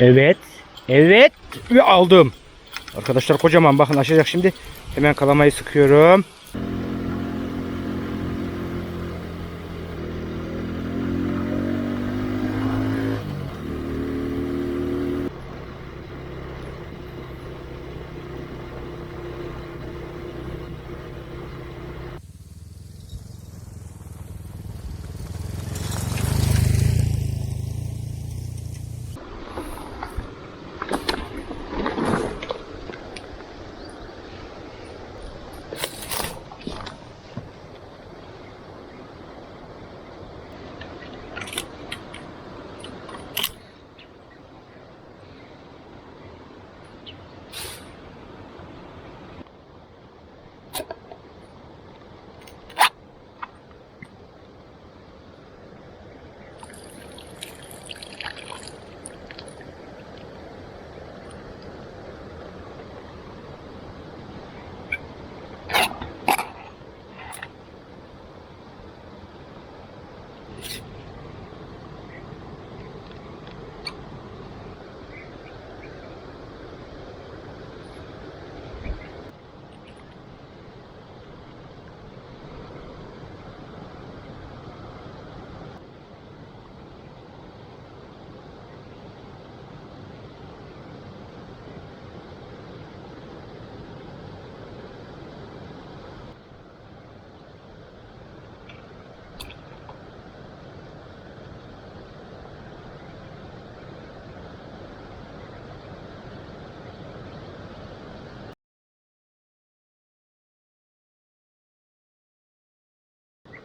Evet. Evet. Ve aldım. Arkadaşlar kocaman bakın açacak şimdi. Hemen kalamayı sıkıyorum.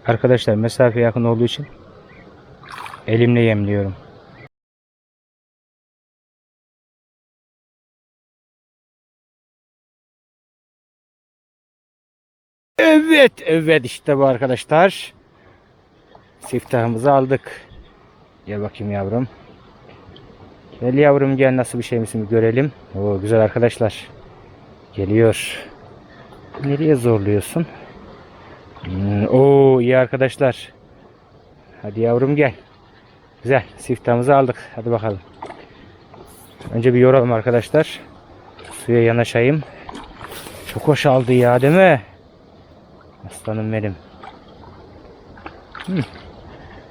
Arkadaşlar mesafe yakın olduğu için elimle yemliyorum. Evet, evet işte bu arkadaşlar. Siftahımızı aldık. Gel bakayım yavrum. Gel yavrum gel nasıl bir şey misin görelim. Oo güzel arkadaşlar. Geliyor. Nereye zorluyorsun? Hmm, Oo iyi arkadaşlar. Hadi yavrum gel. Güzel. Siftahımızı aldık. Hadi bakalım. Önce bir yoralım arkadaşlar. Suya yanaşayım. Çok hoş aldı ya değil mi? Aslanım benim. Hmm.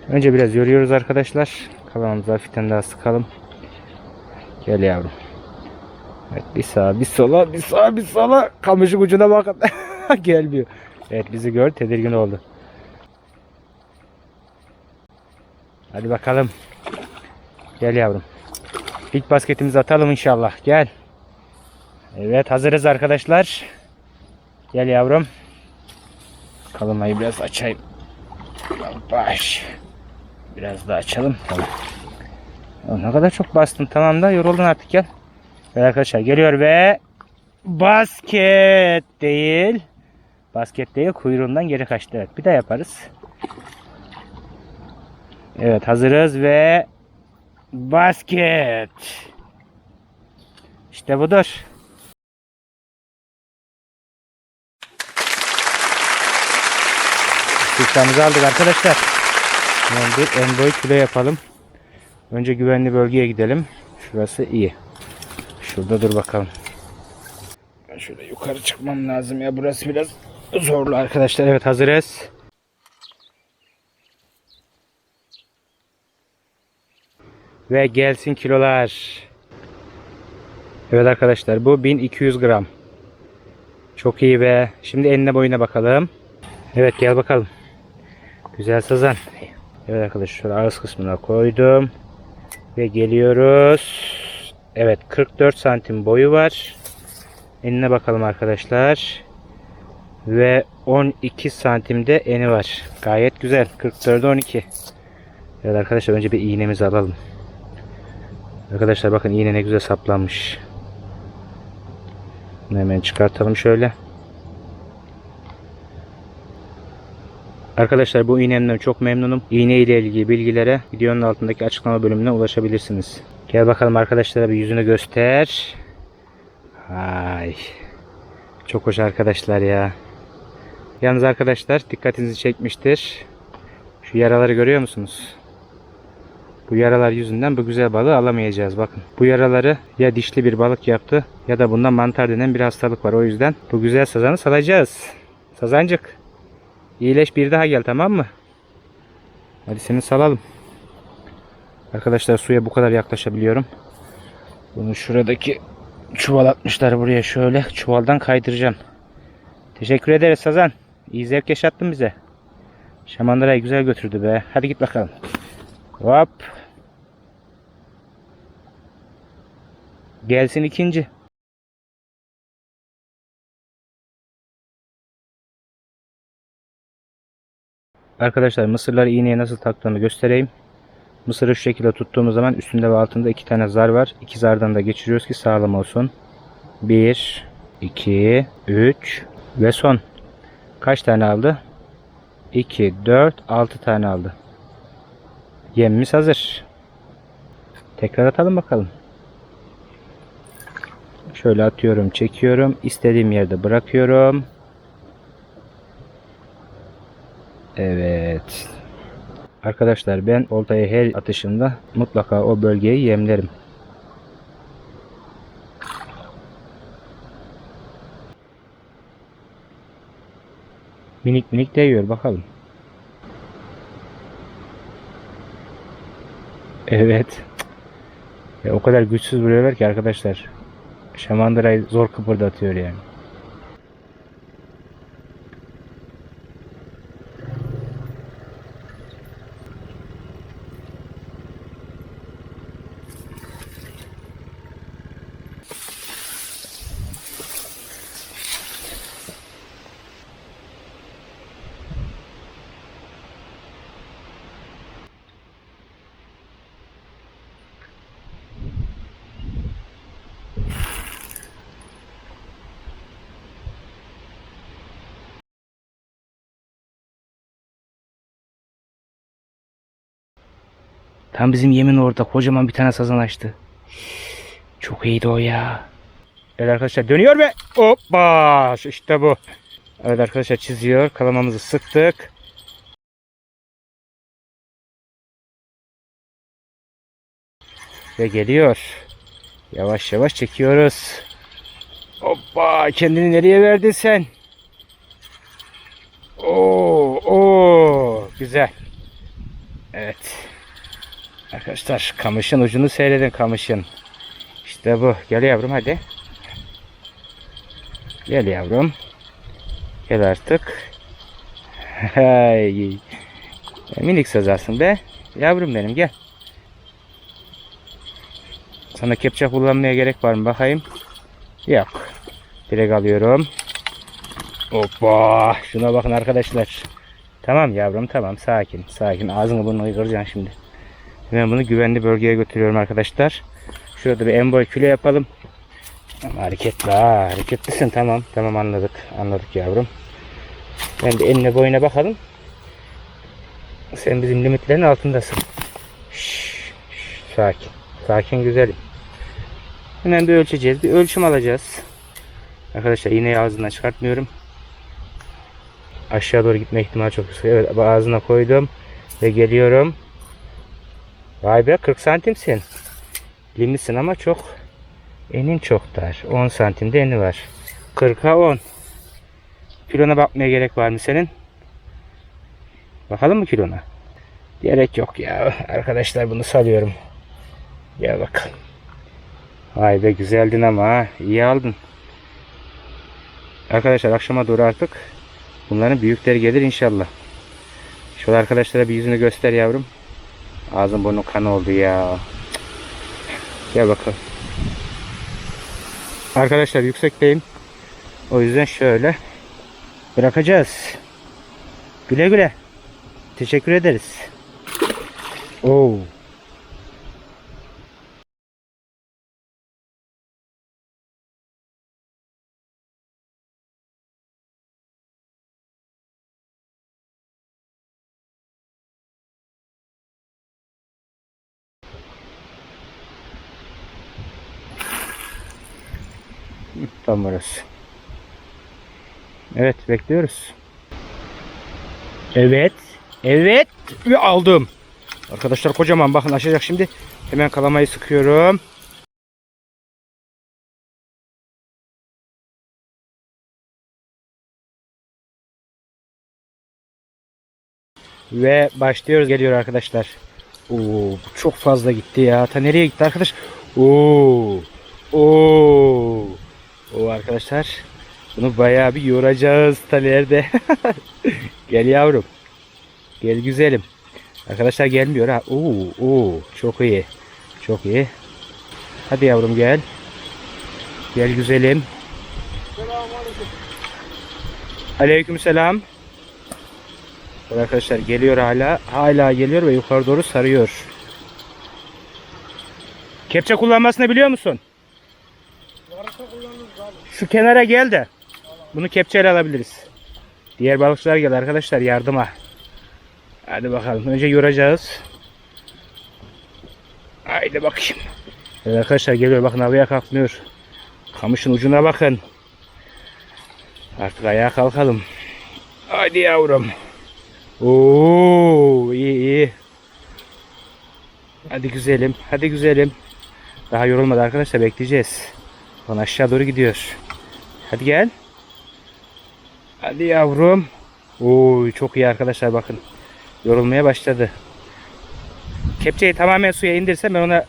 Önce biraz yoruyoruz arkadaşlar. Kalanımızı hafiften daha sıkalım. Gel yavrum. Evet bir sağa bir sola bir sağa bir sola. Kamışın ucuna bakın. Gelmiyor. Evet bizi gör tedirgin oldu. Hadi bakalım. Gel yavrum. İlk basketimizi atalım inşallah. Gel. Evet hazırız arkadaşlar. Gel yavrum. Kalınmayı biraz açayım. Baş. Biraz daha açalım. Tamam. Ne kadar çok bastın. Tamam da yoruldun artık gel. Evet arkadaşlar geliyor ve basket değil. Basket kuyruğundan geri kaçtı. Evet bir daha yaparız. Evet hazırız ve basket. İşte budur. Sıçramızı aldık arkadaşlar. Bir en boy kilo yapalım. Önce güvenli bölgeye gidelim. Şurası iyi. Şurada dur bakalım. Ben şöyle yukarı çıkmam lazım ya. Burası biraz zorlu arkadaşlar. Evet hazırız. Ve gelsin kilolar. Evet arkadaşlar bu 1200 gram. Çok iyi be. Şimdi enine boyuna bakalım. Evet gel bakalım. Güzel sazan. Evet arkadaşlar şöyle ağız kısmına koydum. Ve geliyoruz. Evet 44 santim boyu var. Enine bakalım arkadaşlar. Ve 12 santimde eni var. Gayet güzel. 44'e 12. Evet arkadaşlar önce bir iğnemizi alalım. Arkadaşlar bakın iğne ne güzel saplanmış. Hemen çıkartalım şöyle. Arkadaşlar bu iğnemden çok memnunum. İğne ile ilgili bilgilere videonun altındaki açıklama bölümüne ulaşabilirsiniz. Gel bakalım arkadaşlara bir yüzünü göster. Ay. Çok hoş arkadaşlar ya. Yalnız arkadaşlar dikkatinizi çekmiştir. Şu yaraları görüyor musunuz? Bu yaralar yüzünden bu güzel balığı alamayacağız. Bakın bu yaraları ya dişli bir balık yaptı ya da bunda mantar denen bir hastalık var. O yüzden bu güzel sazanı salacağız. Sazancık. iyileş bir daha gel tamam mı? Hadi seni salalım. Arkadaşlar suya bu kadar yaklaşabiliyorum. Bunu şuradaki çuval atmışlar buraya şöyle. Çuvaldan kaydıracağım. Teşekkür ederiz Sazan. İyi zevk yaşattın bize. Şamandırayı güzel götürdü be. Hadi git bakalım. Hop. Gelsin ikinci. Arkadaşlar mısırları iğneye nasıl taktığımı göstereyim. Mısırı şu şekilde tuttuğumuz zaman üstünde ve altında iki tane zar var. İki zardan da geçiriyoruz ki sağlam olsun. 1, 2, 3 ve son. Kaç tane aldı? 2, 4, 6 tane aldı. Yemimiz hazır. Tekrar atalım bakalım. Şöyle atıyorum, çekiyorum. İstediğim yerde bırakıyorum. Evet. Arkadaşlar ben oltayı her atışımda mutlaka o bölgeyi yemlerim. Minik minik değiyor bakalım. Evet. Ya o kadar güçsüz vuruyorlar ki arkadaşlar. Şamandırayı zor kıpırdatıyor yani. Tam bizim yemin orada kocaman bir tane sazan açtı. Çok iyiydi o ya. Evet arkadaşlar dönüyor ve hoppa işte bu. Evet arkadaşlar çiziyor. Kalamamızı sıktık. Ve geliyor. Yavaş yavaş çekiyoruz. Hoppa kendini nereye verdin sen? Oo, oo güzel. Arkadaşlar kamışın ucunu seyredin kamışın. İşte bu. Gel yavrum hadi. Gel yavrum. Gel artık. Hay. Ya minik sazarsın be. Yavrum benim gel. Sana kepçe kullanmaya gerek var mı bakayım? Yok. Direkt alıyorum. Hoppa. Şuna bakın arkadaşlar. Tamam yavrum tamam sakin sakin. Ağzını burnunu kıracaksın şimdi. Ben bunu güvenli bölgeye götürüyorum arkadaşlar. Şurada bir en boy kilo yapalım. Hareketli ha. Hareketlisin tamam. Tamam anladık. Anladık yavrum. Ben de eline boyuna bakalım. Sen bizim limitlerin altındasın. Şş, şş, sakin. Sakin güzelim. Hemen bir ölçeceğiz. Bir ölçüm alacağız. Arkadaşlar iğneyi ağzından çıkartmıyorum. Aşağı doğru gitme ihtimali çok yüksek. Evet ağzına koydum. Ve geliyorum. Vay be 40 santimsin. Limitsin ama çok enin çok dar. 10 santimde eni var. 40'a 10. Kilona bakmaya gerek var mı senin? Bakalım mı kilona? Gerek yok ya. Arkadaşlar bunu salıyorum. Gel bakalım. Vay be güzeldin ama ha. İyi aldın. Arkadaşlar akşama doğru artık bunların büyükleri gelir inşallah. Şöyle arkadaşlara bir yüzünü göster yavrum. Ağzım burnum kan oldu ya. Gel bakalım. Arkadaşlar yüksekteyim. O yüzden şöyle bırakacağız. Güle güle. Teşekkür ederiz. Oo. Tam burası. Evet bekliyoruz. Evet. Evet. Ve aldım. Arkadaşlar kocaman bakın açacak şimdi. Hemen kalamayı sıkıyorum. Ve başlıyoruz geliyor arkadaşlar. Oo, çok fazla gitti ya. Ta nereye gitti arkadaş? Oo. Oo. O arkadaşlar. Bunu bayağı bir yoracağız ta nerede? Gel yavrum. Gel güzelim. Arkadaşlar gelmiyor ha. Oo, oo, çok iyi. Çok iyi. Hadi yavrum gel. Gel güzelim. Aleykümselam. Evet Arkadaşlar geliyor hala. Hala geliyor ve yukarı doğru sarıyor. Kepçe kullanmasını biliyor musun? Şu kenara gel de. Bunu kepçeyle alabiliriz. Diğer balıkçılar gel arkadaşlar yardıma. Hadi bakalım. Önce yoracağız. Haydi bakayım. Evet arkadaşlar geliyor. Bakın havaya kalkmıyor. Kamışın ucuna bakın. Artık ayağa kalkalım. Hadi yavrum. Oo iyi iyi. Hadi güzelim. Hadi güzelim. Daha yorulmadı arkadaşlar bekleyeceğiz. Lan aşağı doğru gidiyor. Hadi gel. Hadi yavrum. Oo çok iyi arkadaşlar bakın. Yorulmaya başladı. Kepçeyi tamamen suya indirsem ben ona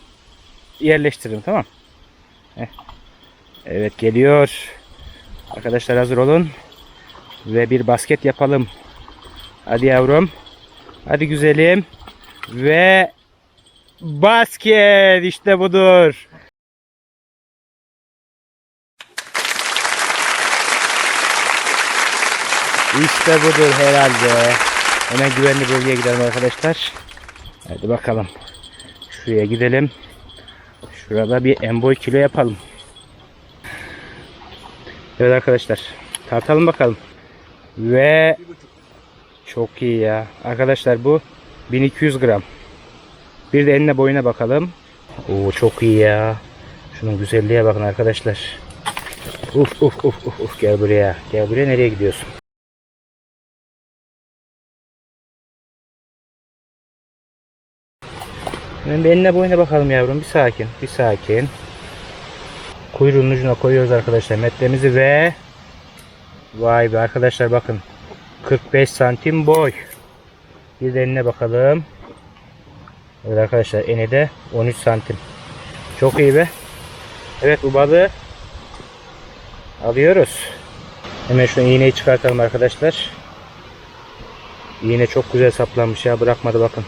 yerleştiririm tamam. Heh. Evet geliyor. Arkadaşlar hazır olun. Ve bir basket yapalım. Hadi yavrum. Hadi güzelim. Ve basket işte budur. İşte budur herhalde. Hemen güvenli bölgeye gidelim arkadaşlar. Hadi bakalım. Şuraya gidelim. Şurada bir emboy kilo yapalım. Evet arkadaşlar. Tartalım bakalım. Ve çok iyi ya. Arkadaşlar bu 1200 gram. Bir de enine boyuna bakalım. Oo çok iyi ya. Şunun güzelliğe bakın arkadaşlar. Uf uf uf uf uf gel buraya. Gel buraya nereye gidiyorsun? Bir enine boyuna bakalım yavrum. Bir sakin. Bir sakin. Kuyruğun ucuna koyuyoruz arkadaşlar metremizi ve vay be arkadaşlar bakın 45 santim boy. Bir de enine bakalım. Evet arkadaşlar eni de 13 santim. Çok iyi be. Evet bu balığı alıyoruz. Hemen şu iğneyi çıkartalım arkadaşlar. İğne çok güzel saplanmış ya bırakmadı bakın.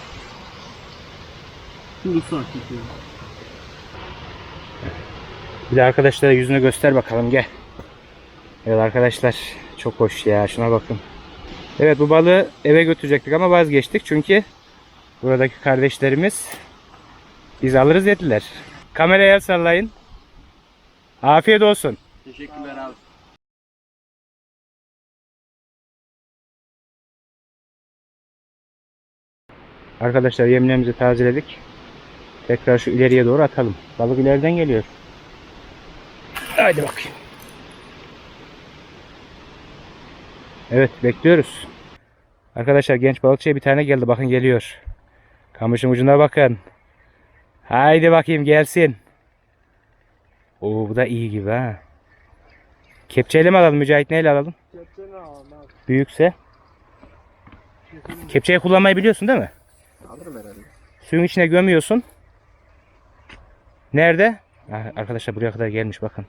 Bir de arkadaşlara yüzünü göster bakalım gel. Evet arkadaşlar çok hoş ya şuna bakın. Evet bu balığı eve götürecektik ama vazgeçtik çünkü buradaki kardeşlerimiz biz alırız dediler. Kameraya sallayın. Afiyet olsun. Teşekkürler abi. Arkadaşlar yemlerimizi tazeledik. Tekrar şu ileriye doğru atalım. Balık ileriden geliyor. Haydi bakayım. Evet bekliyoruz. Arkadaşlar genç balıkçıya bir tane geldi. Bakın geliyor. Kamışın ucuna bakın. Haydi bakayım gelsin. Oo bu da iyi gibi ha. Kepçeyle mi alalım Mücahit neyle alalım? Kepçeni al abi. Büyükse. Kepçeyi kullanmayı biliyorsun değil mi? Alırım herhalde. Suyun içine gömüyorsun. Nerede? Ha, arkadaşlar buraya kadar gelmiş bakın.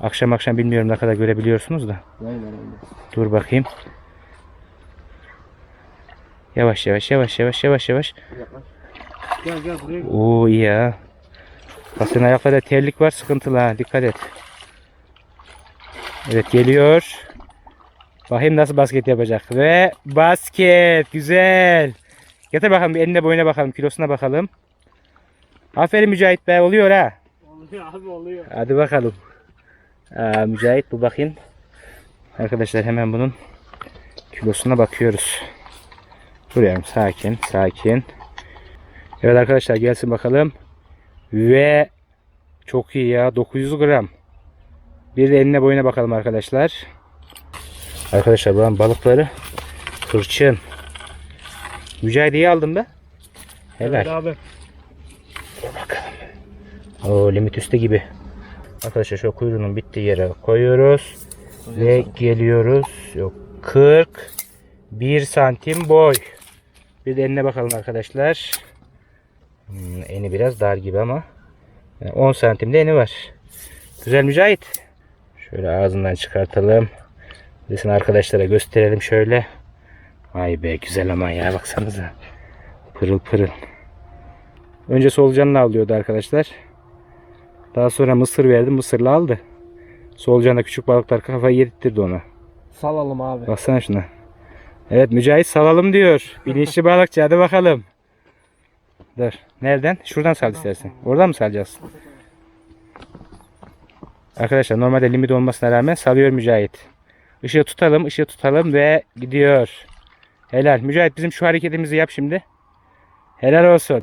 Akşam akşam bilmiyorum ne kadar görebiliyorsunuz da. Aynen öyle. Dur bakayım. Yavaş yavaş yavaş yavaş yavaş yavaş. Gel gel buraya gel. Oo iyi ya. Bakın ayaklarda terlik var sıkıntılı ha dikkat et. Evet geliyor. Bakayım nasıl basket yapacak. Ve basket güzel. Getir bakalım bir eline boyuna bakalım kilosuna bakalım. Aferin Mücahit be oluyor ha. Oluyor abi oluyor. Hadi bakalım. Aa, Mücahit bu bakayım. Arkadaşlar hemen bunun kilosuna bakıyoruz. Yavrum sakin sakin. Evet arkadaşlar gelsin bakalım. Ve çok iyi ya 900 gram. Bir de eline boyuna bakalım arkadaşlar. Arkadaşlar buranın balıkları hırçın. Mücahit iyi aldın be. Helal. Evet abi. O limit üstü gibi. Arkadaşlar şu kuyruğunun bittiği yere koyuyoruz. Ve geliyoruz. Yok 41 santim boy. Bir de enine bakalım arkadaşlar. Hmm, eni biraz dar gibi ama. Yani 10 santimde eni var. Güzel Mücahit. Şöyle ağzından çıkartalım. Resim arkadaşlara gösterelim şöyle. Ay be güzel ama ya baksanıza. Pırıl pırıl. Önce solucanla alıyordu arkadaşlar. Daha sonra mısır verdim. Mısırla aldı. Solucanla küçük balıklar kafayı yedirtirdi ona. Salalım abi. Baksana şuna. Evet Mücahit salalım diyor. Bilinçli balıkçı hadi bakalım. Dur. Nereden? Şuradan sal istersen. Oradan mı salacağız? Arkadaşlar normalde limit olmasına rağmen salıyor Mücahit. Işığı tutalım, ışığı tutalım ve gidiyor. Helal. Mücahit bizim şu hareketimizi yap şimdi. Helal olsun.